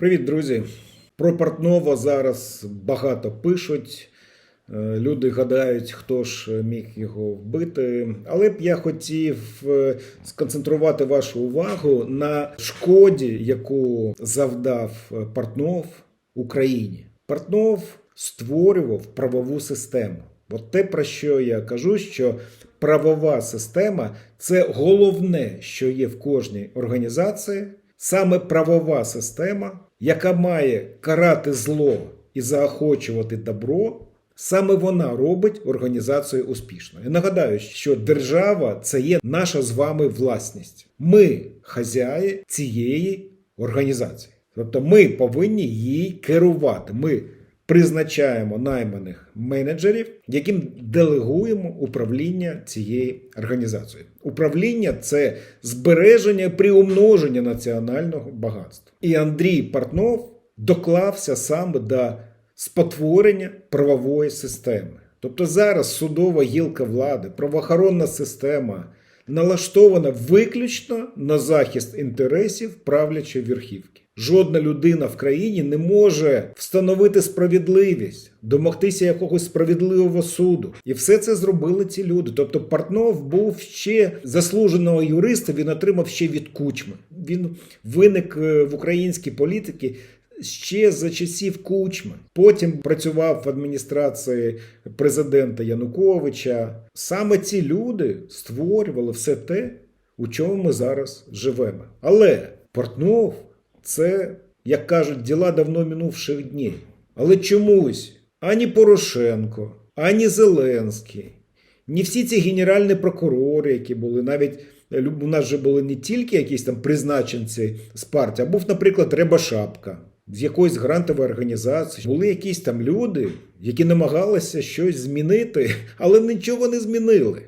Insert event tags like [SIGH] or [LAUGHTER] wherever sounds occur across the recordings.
Привіт, друзі! Про Портнова зараз багато пишуть. Е, Люди гадають, хто ж міг його вбити. Але б я хотів е, сконцентрувати вашу увагу на шкоді, яку завдав е, Портнов Україні. Портнов створював правову систему. От те, про що я кажу, що правова система це головне, що є в кожній організації, саме правова система, яка має карати зло і заохочувати добро. Саме вона робить організацію успішною. Я нагадаю, що держава це є наша з вами власність. Ми хазяї цієї організації. Тобто ми повинні їй керувати. Ми призначаємо найманих менеджерів, яким делегуємо управління цієї організації. Управління це збереження приумноження національного багатства. І Андрій Портнов доклався саме до спотворення правової системи. Тобто зараз судова гілка влади, правоохоронна система налаштована виключно на захист інтересів правлячої верхівки. Жодна людина в країні не може встановити справедливість, домогтися якогось справедливого суду. І все це зробили ці люди. Тобто Портнов був ще заслуженого юриста, він отримав ще від кучми. Він виник е, в українській політиці ще за часів Кучми. Потім працював в адміністрації президента Януковича. Саме ці люди створювали все те, у чому ми зараз живемо. Але Портнов це, як кажуть, діла давно минувших днів. Але чомусь ані Порошенко, ані Зеленський, ні всі ці генеральні прокурори, які були навіть. У нас же були не тільки якісь там призначенці з партії, а був, наприклад, Рябошапка з якоїсь грантової організації. Були якісь там люди, які намагалися щось змінити, [LAUGHS] але нічого не змінили.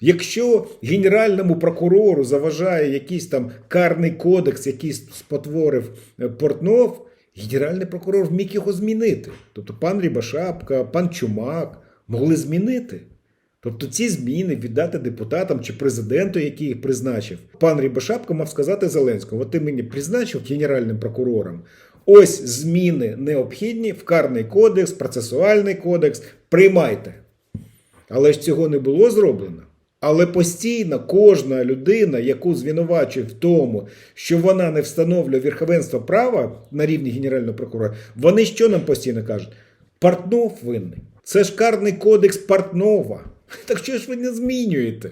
Якщо генеральному прокурору заважає якийсь там карний кодекс, який спотворив е, Портнов, генеральний прокурор міг його змінити. Тобто пан Рібашапка, пан Чумак могли змінити. Тобто ці зміни віддати депутатам чи президенту, який їх призначив. Пан Рібашапка мав сказати Зеленському: от ти мені призначив генеральним прокурором. Ось зміни необхідні в карний кодекс, процесуальний кодекс. Приймайте. Але ж цього не було зроблено. Але постійно кожна людина, яку звинувачують в тому, що вона не встановлює верховенство права на рівні Генерального прокурора, вони що нам постійно кажуть? Портнов винний. Це ж карний кодекс Портнова. [LAUGHS] Так що ж ви не змінюєте?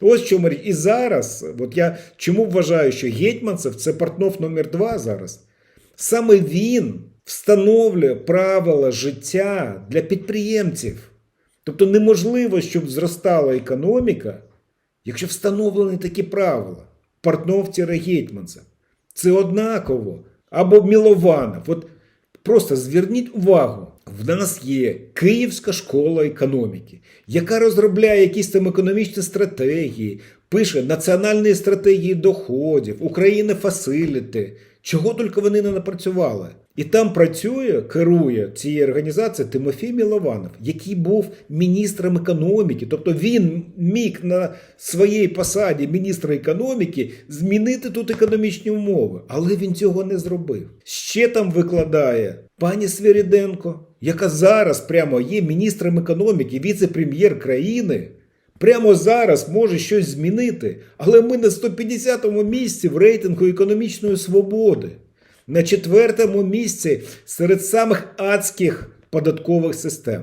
Ось чому. І зараз, от я чому вважаю, що Гетьманцев це Портнов номер два зараз. Саме він встановлює правила життя для підприємців. Тобто неможливо, щоб зростала економіка, якщо встановлені такі правила. Портнов Гетьманцев. Це однаково. Або Мілованов. От просто зверніть увагу. В нас є Київська школа економіки, яка розробляє якісь там економічні стратегії, пише національні стратегії доходів, України фасиліти. Чого тільки вони не напрацювали. І там працює, керує цією організацією Тимофій Мілованов, який був міністром економіки. Тобто він міг на своїй посаді міністра економіки змінити тут економічні умови. Але він цього не зробив. Ще там викладає пані Свиріденко, яка зараз прямо є міністром економіки, віце-прем'єр країни. Прямо зараз може щось змінити, але ми на 150-му місці в рейтингу економічної свободи, на четвертому місці серед самих адських податкових систем.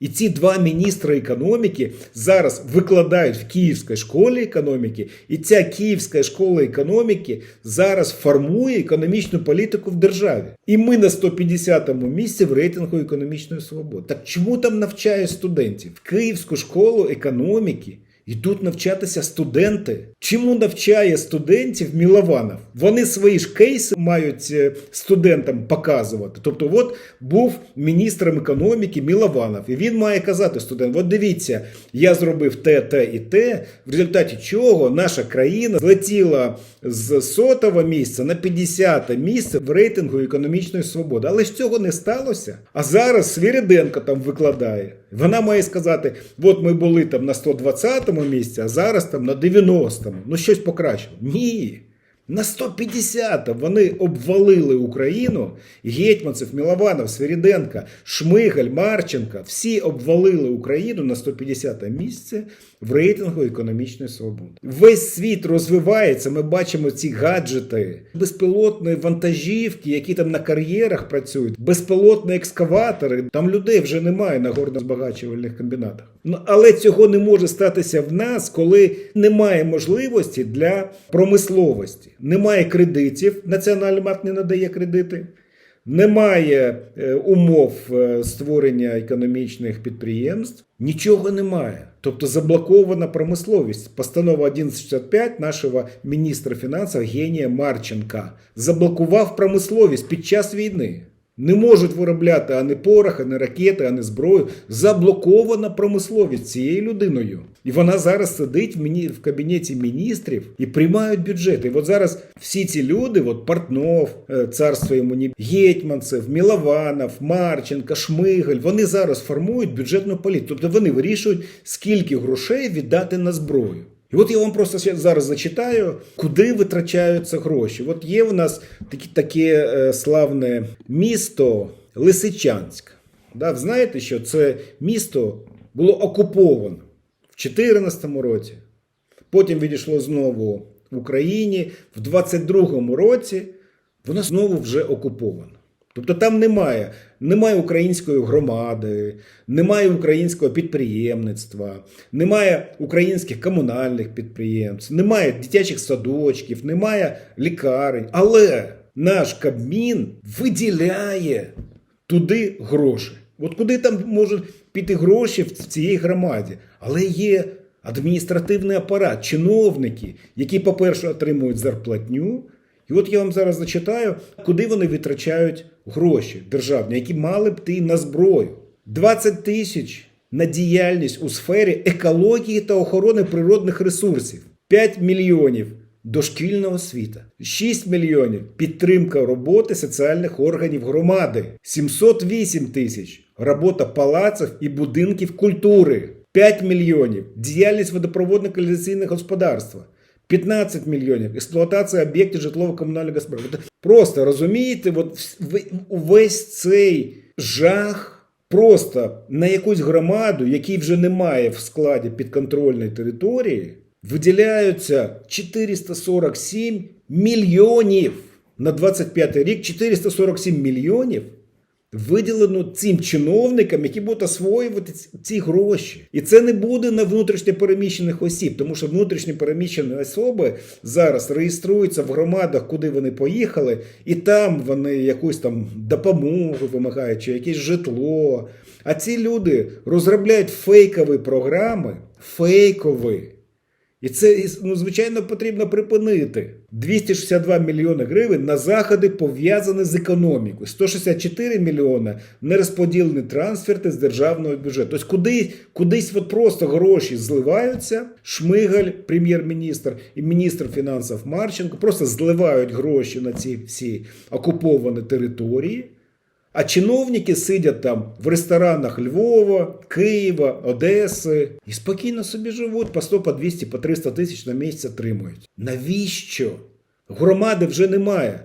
І ці два міністри економіки зараз викладають в Київській школі економіки, і ця Київська школа економіки зараз формує економічну політику в державі. І ми на 150-му місці в рейтингу економічної свободи. Так чому там навчають студентів? В Київську школу економіки йдуть навчатися студенти. Чому навчає студентів Мілованов? Вони свої ж кейси мають е, студентам показувати. Тобто, от був міністром економіки Мілованов, і він має казати студентам: от дивіться, я зробив те, те і те, в результаті чого наша країна злетіла з сотого місця на 50 місце в рейтингу економічної свободи. Але ж цього не сталося. А зараз Свіриденко там викладає. Вона має сказати: от ми були там на 120-му місці, а зараз там на 90-му. Ну щось покращило. Ні. На 150 вони обвалили Україну. Гетьманцев, Мілованов, Свиріденка, Шмигаль, Марченка. Всі обвалили Україну на 150 місце в рейтингу економічної свободи. Весь світ розвивається. Ми бачимо ці гаджети, безпілотні вантажівки, які там на кар'єрах працюють, безпілотні екскаватори. Там людей вже немає на горно-збагачувальних комбінатах. Але цього не може статися в нас, коли немає можливості для промисловості, немає кредитів. Національний банк не надає кредити. Немає е, умов е, створення економічних підприємств, нічого немає. Тобто заблокована промисловість. Постанова 1165 нашого міністра фінансів Генія Марченка заблокував промисловість під час війни. Не можуть виробляти ані порох, ані ракети, ані зброю. Заблокована промисловість цією людиною. І вона зараз сидить в, міні... в кабінеті міністрів і приймають бюджети. От зараз всі ці люди, от Портнов, е, царство йому не Гетьманцев, Мілованов, Марченка, Шмигаль, вони зараз формують бюджетну політику. Тобто вони вирішують, скільки грошей віддати на зброю. І от я вам просто зараз зачитаю, куди витрачаються гроші. От є у нас таке, таке е, славне місто Лисичанськ. Да, ви знаєте, що це місто було окуповано в 2014 році. Потім відійшло знову в Україні. В 22-му році воно знову вже окуповано. Тобто там немає, немає української громади, немає українського підприємництва, немає українських комунальних підприємств, немає дитячих садочків, немає лікарень. Але наш Кабмін виділяє туди гроші. От куди там можуть піти гроші в цій громаді? Але є адміністративний апарат, чиновники, які, по-перше, отримують зарплатню. І от я вам зараз зачитаю, куди вони витрачають гроші державні, які мали б йти на зброю. 20 тисяч на діяльність у сфері екології та охорони природних ресурсів, 5 мільйонів дошкільна освіта, 6 мільйонів підтримка роботи соціальних органів громади, 708 тисяч робота палаців і будинків культури, 5 мільйонів діяльність водопроводно-каналізаційного господарства. 15 мільйонів експлуатація об'єктів житлово-комунального господарства. Просто розумієте, от увесь цей жах просто на якусь громаду, якій вже немає в складі підконтрольної території, виділяються 447 мільйонів на 25 рік. 447 мільйонів виділено цим чиновникам, які будуть освоювати ці- гроші. І це не буде на внутрішньо переміщених осіб, тому що внутрішньо переміщені особи зараз реєструються в громадах, куди вони поїхали, і там вони якусь там допомогу вимагають, чи якесь житло. А ці люди розробляють фейкові програми, фейкові. І це, ну, звичайно, потрібно припинити. 262 мільйони гривень на заходи пов'язані з економікою. 164 мільйони нерозподілені трансферти з державного бюджету. Тобто куди, кудись от просто гроші зливаються. Шмигаль, прем'єр-міністр і міністр фінансів Марченко просто зливають гроші на ці всі окуповані території. А чиновники сидять там в ресторанах Львова, Києва, Одеси і спокійно собі живуть по 100, по 200, по 300 тисяч на місяць отримують. Навіщо? Громади вже немає.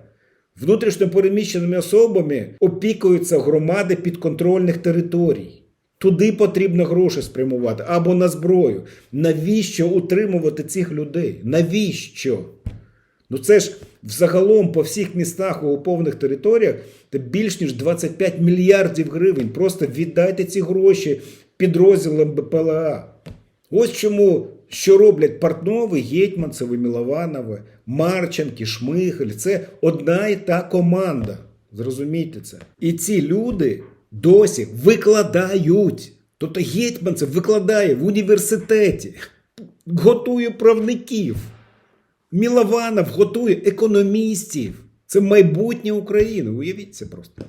Внутрішньо переміщеними особами опікуються громади підконтрольних територій. Туди потрібно гроші спрямувати або на зброю. Навіщо утримувати цих людей? Навіщо? Ну це ж взагалом по всіх містах окупованих територіях це більш ніж 25 мільярдів гривень. Просто віддайте ці гроші підрозділам БПЛА. Ось чому що роблять Портнови, Гетьманцеви, Мілованови, Марченки, Шмихель. Це одна і та команда. Зрозумійте це. І ці люди досі викладають. Тобто Гетьманцев викладає в університеті, готує правників. Мілованов готує економістів. Це майбутнє України. Уявіть це просто.